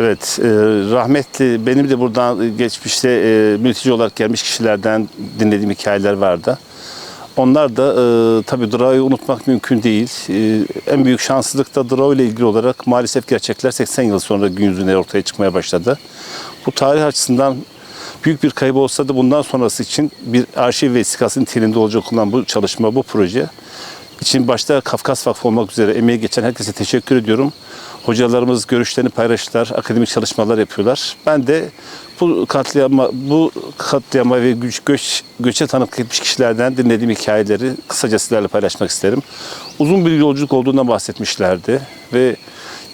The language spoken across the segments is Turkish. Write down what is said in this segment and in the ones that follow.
Evet, e, rahmetli benim de buradan geçmişte e, mülteci olarak gelmiş kişilerden dinlediğim hikayeler vardı. Onlar da e, tabii Drao'yu unutmak mümkün değil. E, en büyük şanssızlık da Drao ile ilgili olarak maalesef gerçekler 80 yıl sonra gün yüzüne ortaya çıkmaya başladı. Bu tarih açısından büyük bir kaybı olsa da bundan sonrası için bir arşiv vesikası niteliğinde olacak olan bu çalışma, bu proje için başta Kafkas Vakfı olmak üzere emeği geçen herkese teşekkür ediyorum. Hocalarımız görüşlerini paylaştılar, akademik çalışmalar yapıyorlar. Ben de bu katliama, bu katliama ve göç, göç, göçe tanıklık etmiş kişilerden dinlediğim hikayeleri kısaca sizlerle paylaşmak isterim. Uzun bir yolculuk olduğundan bahsetmişlerdi ve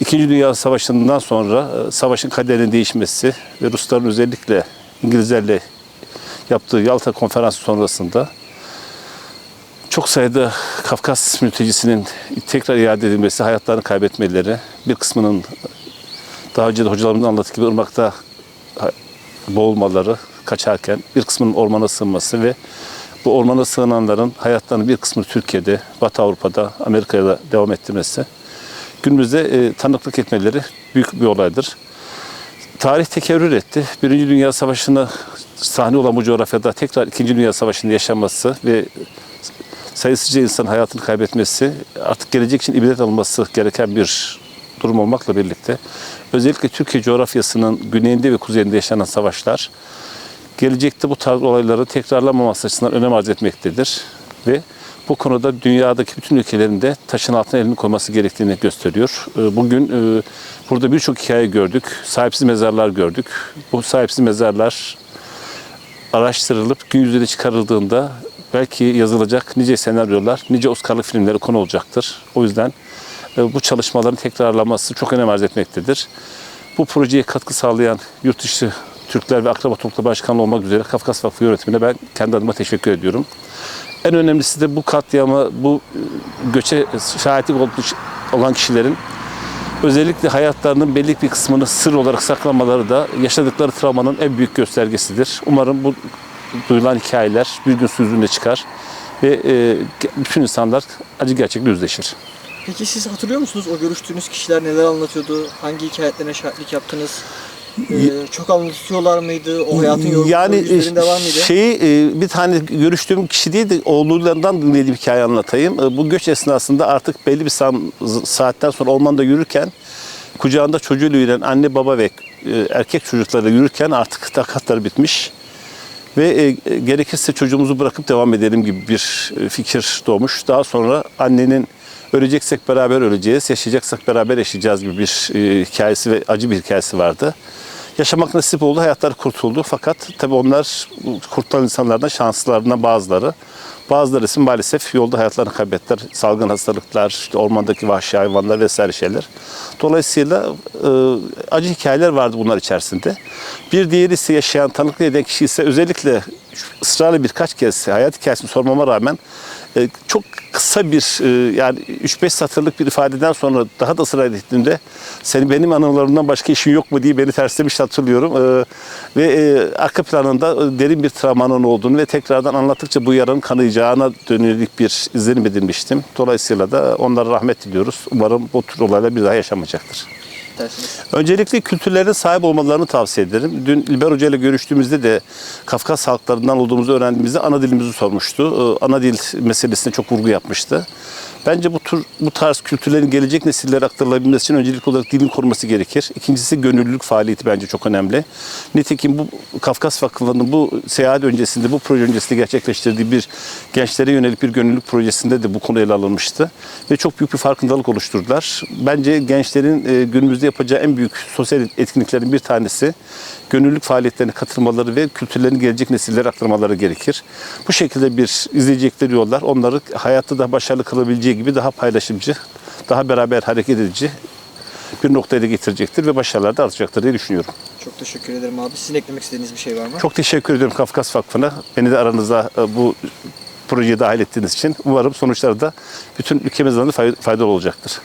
İkinci Dünya Savaşı'ndan sonra e, savaşın kaderinin değişmesi ve Rusların özellikle İngilizlerle yaptığı Yalta Konferansı sonrasında çok sayıda Kafkas mültecisinin tekrar iade edilmesi, hayatlarını kaybetmeleri, bir kısmının daha önce de hocalarımızın anlattığı gibi ırmakta boğulmaları, kaçarken bir kısmının ormana sığınması ve bu ormana sığınanların hayatlarının bir kısmı Türkiye'de, Batı Avrupa'da, Amerika'da devam ettirmesi günümüzde e, tanıklık etmeleri büyük bir olaydır. Tarih tekerrür etti. Birinci Dünya Savaşı'na sahne olan bu coğrafyada tekrar İkinci Dünya Savaşı'nın yaşanması ve sayısızca insan hayatını kaybetmesi artık gelecek için ibret alınması gereken bir durum olmakla birlikte özellikle Türkiye coğrafyasının güneyinde ve kuzeyinde yaşanan savaşlar gelecekte bu tarz olayları tekrarlamaması açısından önem arz etmektedir ve bu konuda dünyadaki bütün ülkelerin de taşın altına elini koyması gerektiğini gösteriyor. Ee, Bugün e, burada birçok hikaye gördük. Sahipsiz mezarlar gördük. Bu sahipsiz mezarlar araştırılıp gün yüzüne çıkarıldığında belki yazılacak nice senaryolar, nice Oscar'lı filmleri konu olacaktır. O yüzden e, bu çalışmaların tekrarlanması çok önem arz etmektedir. Bu projeye katkı sağlayan yurt dışı Türkler ve Akraba Topluluğu Başkanlığı olmak üzere Kafkas Vakfı yönetimine ben kendi adıma teşekkür ediyorum. En önemlisi de bu katliama, bu e, göçe şahitlik olan kişilerin özellikle hayatlarının belli bir kısmını sır olarak saklamaları da yaşadıkları travmanın en büyük göstergesidir. Umarım bu duyulan hikayeler bir gün su yüzüne çıkar ve e, bütün insanlar acı gerçekle yüzleşir. Peki siz hatırlıyor musunuz o görüştüğünüz kişiler neler anlatıyordu? Hangi hikayelerine şahitlik yaptınız? Ee, çok anlatıyorlar mıydı? O hayatın yorgunluğu yani yüzlerinde var mıydı? şeyi e, bir tane görüştüğüm kişi değil de oğullarından dinlediğim hikaye anlatayım. E, Bu göç esnasında artık belli bir sa- saatten sonra ormanda yürürken kucağında çocuğuyla yürüyen anne baba ve e, erkek çocuklarla yürürken artık takatları bitmiş. Ve e, gerekirse çocuğumuzu bırakıp devam edelim gibi bir e, fikir doğmuş. Daha sonra annenin öleceksek beraber öleceğiz, yaşayacaksak beraber yaşayacağız gibi bir e, hikayesi ve acı bir hikayesi vardı. Yaşamak nasip oldu, hayatları kurtuldu. Fakat tabii onlar kurtulan insanlardan şanslılarından bazıları. Bazıları ise maalesef yolda hayatlarını kaybettiler. Salgın hastalıklar, işte ormandaki vahşi hayvanlar vesaire şeyler. Dolayısıyla e, acı hikayeler vardı bunlar içerisinde. Bir diğeri ise yaşayan, tanıklık eden kişi ise özellikle ısrarla birkaç kez hayat hikayesini sormama rağmen e, çok kısa bir e, yani 3-5 satırlık bir ifadeden sonra daha da ısrar ettiğinde senin benim anılarımdan başka işin yok mu diye beni terslemiş hatırlıyorum. E, ve e, arka planında e, derin bir travmanın olduğunu ve tekrardan anlattıkça bu yaranın kanayacağına dönük bir izlenim edinmiştim. Dolayısıyla da onlara rahmet diliyoruz. Umarım bu tür olaylar bir daha yaşamayacaktır. Öncelikle kültürlerin sahip olmalarını tavsiye ederim. Dün İlber Hoca ile görüştüğümüzde de Kafkas halklarından olduğumuzu öğrendiğimizde ana dilimizi sormuştu. Ee, Ana dil meselesine çok vurgu yapmıştı. Bence bu tür bu tarz kültürlerin gelecek nesillere aktarılabilmesi için öncelikli olarak dilin korunması gerekir. İkincisi gönüllülük faaliyeti bence çok önemli. Nitekim bu Kafkas Vakfı'nın bu seyahat öncesinde, bu proje öncesinde gerçekleştirdiği bir gençlere yönelik bir gönüllülük projesinde de bu konu ele alınmıştı. Ve çok büyük bir farkındalık oluşturdular. Bence gençlerin e, günümüzde yapacağı en büyük sosyal etkinliklerin bir tanesi gönüllülük faaliyetlerine katılmaları ve kültürlerini gelecek nesillere aktarmaları gerekir. Bu şekilde bir izleyecekleri yollar onları hayatta da başarılı kılabileceği gibi daha paylaşımcı, daha beraber hareket edici bir noktaya da getirecektir ve başarılar da artacaktır diye düşünüyorum. Çok teşekkür ederim abi. Sizin eklemek istediğiniz bir şey var mı? Çok teşekkür ediyorum Kafkas Vakfı'na. Beni de aranızda e, bu projeye dahil ettiğiniz için. Umarım sonuçları da bütün ülkemiz adına fay- faydalı olacaktır.